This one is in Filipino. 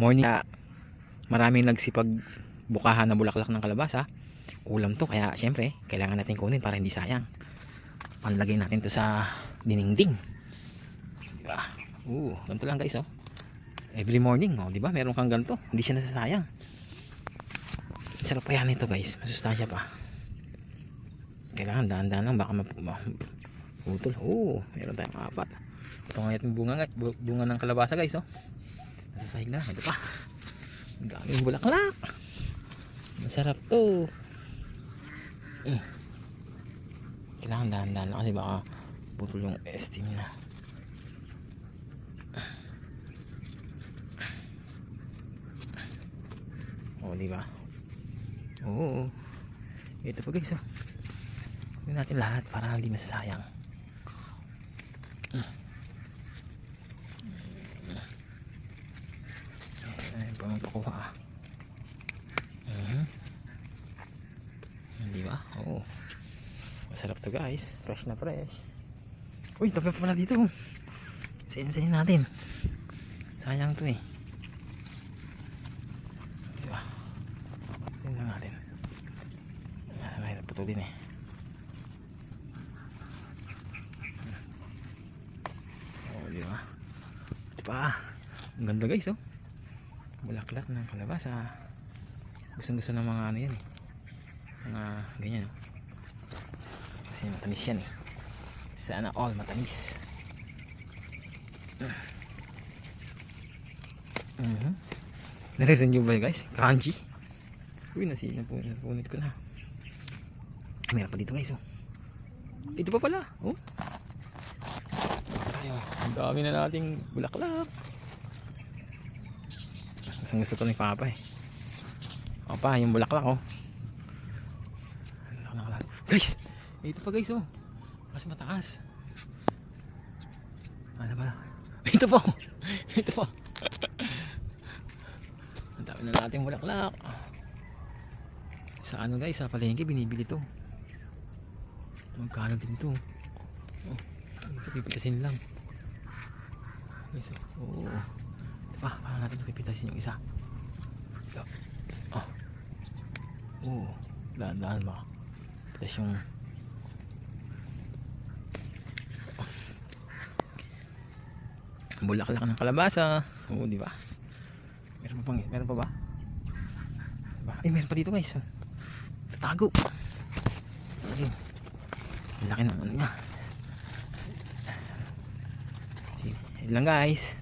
morning. Maraming nagsipag bukahan na bulaklak ng kalabasa. Ulam to kaya syempre kailangan natin kunin para hindi sayang. Panlagay natin to sa diningding. Diba? Uh, ganito lang guys oh. Every morning oh, diba? Meron kang ganito. Hindi siya nasasayang. Sarap pa yan ito guys. Masustansya pa. Kailangan daan-daan lang. Baka map- ma- putol. Oh meron tayong apat. Ito nga yung bunga, nga- bu- bunga ng kalabasa guys oh nasasahig na ito pa ang daming bulaklak. Masarap to. Eh. kailangan dahan-dahan lang kasi baka putol yung esteem na. Oh di ba? Oo. Ito pa guys oh. Natin lahat para hindi masasayang. Ayun pa magpakuha ah. Di ba? Oo. Masarap to guys. Fresh na fresh. Uy, pa pala dito. Sayin-sayin natin. Sayang to eh. Di ba? Tingnan natin. Ah, mahirap putulin eh. Oo, di ba? Di ba? Ang ganda guys oh bulaklak ng kalabasa. Gustong gusto ng mga ano yan eh. Mga ganyan oh. kasi matamis yan eh. Sana all matamis. Mhm naririnig nyo ba guys? Crunchy? Uy nasina po napunit ko na. Meron pa dito guys oh. Ito pa pala. Oh. Ayun, ang dami na nating bulaklak Gustong gusto to ni Papa eh. Papa, yung bulaklak oh. Guys! Ito pa guys oh. Mas mataas. Ano ba? Ito po. Ito po. Ang dami na natin bulaklak. Sa ano guys, sa palengke binibili to. Magkano din to. Oh, ito pipitasin lang. Guys, oh. oh. Pa, paano natin pipitasin yung isa? Oh. Oo. Daan-daan ba? Tapos yung bulaklak ng kalabasa. Oo, di ba? Meron pa bang, meron pa ba? Diba? Ay, meron pa dito guys. oh. Tatago. Ayun. Laki ng ano niya. Sige, lang guys.